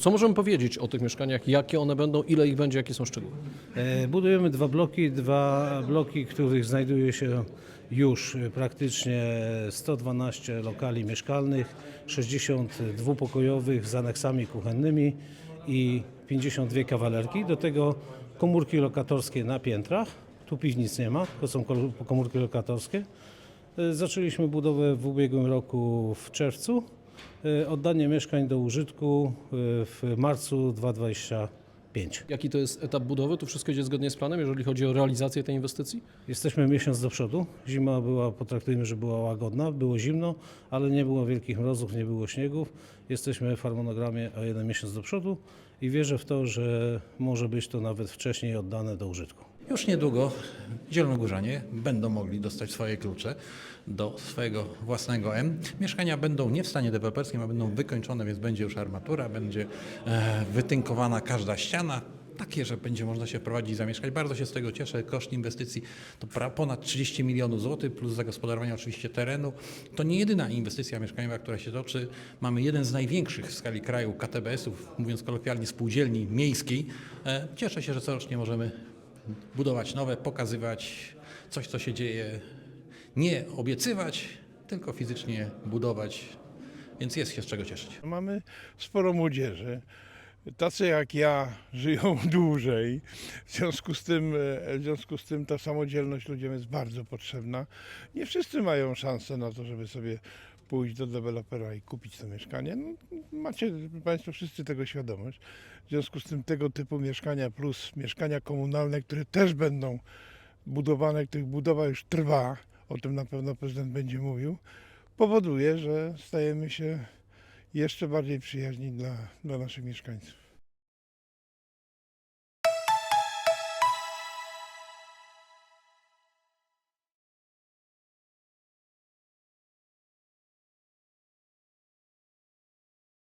Co możemy powiedzieć o tych mieszkaniach? Jakie one będą? Ile ich będzie? Jakie są szczegóły? E, Budujemy dwa bloki, dwa bloki, których znajduje się już praktycznie 112 lokali mieszkalnych, 60 dwupokojowych z aneksami kuchennymi i 52 kawalerki. Do tego komórki lokatorskie na piętrach. Tu piwnic nie ma, to są komórki lokatorskie. E, Zaczęliśmy budowę w ubiegłym roku w czerwcu. E, Oddanie mieszkań do użytku e, w marcu 2025. Jaki to jest etap budowy? Tu wszystko idzie zgodnie z planem, jeżeli chodzi o realizację tej inwestycji? Jesteśmy miesiąc do przodu. Zima była, potraktujmy, że była łagodna, było zimno, ale nie było wielkich mrozów, nie było śniegów. Jesteśmy w harmonogramie o jeden miesiąc do przodu i wierzę w to, że może być to nawet wcześniej oddane do użytku. Już niedługo Zielonogórzanie będą mogli dostać swoje klucze do swojego własnego M. Mieszkania będą nie w stanie deweloperskim, a będą wykończone, więc będzie już armatura, będzie e, wytynkowana każda ściana. Takie, że będzie można się wprowadzić i zamieszkać. Bardzo się z tego cieszę. Koszt inwestycji to ponad 30 milionów złotych, plus zagospodarowanie oczywiście terenu. To nie jedyna inwestycja mieszkaniowa, która się toczy. Mamy jeden z największych w skali kraju KTBS-ów, mówiąc kolokwialnie, spółdzielni miejskiej. E, Cieszę się, że corocznie możemy budować nowe, pokazywać coś, co się dzieje, nie obiecywać, tylko fizycznie budować, więc jest się z czego cieszyć. Mamy sporo młodzieży. Tacy jak ja żyją dłużej. W związku z tym, e, w związku z tym ta samodzielność ludziom jest bardzo potrzebna. Nie wszyscy mają szansę na to, żeby sobie pójść do dewelopera i kupić to mieszkanie. No, macie Państwo wszyscy tego świadomość. W związku z tym tego typu mieszkania plus mieszkania komunalne, które też będą budowane, których budowa już trwa, o tym na pewno prezydent będzie mówił, powoduje, że stajemy się jeszcze bardziej przyjaźni dla, dla naszych mieszkańców.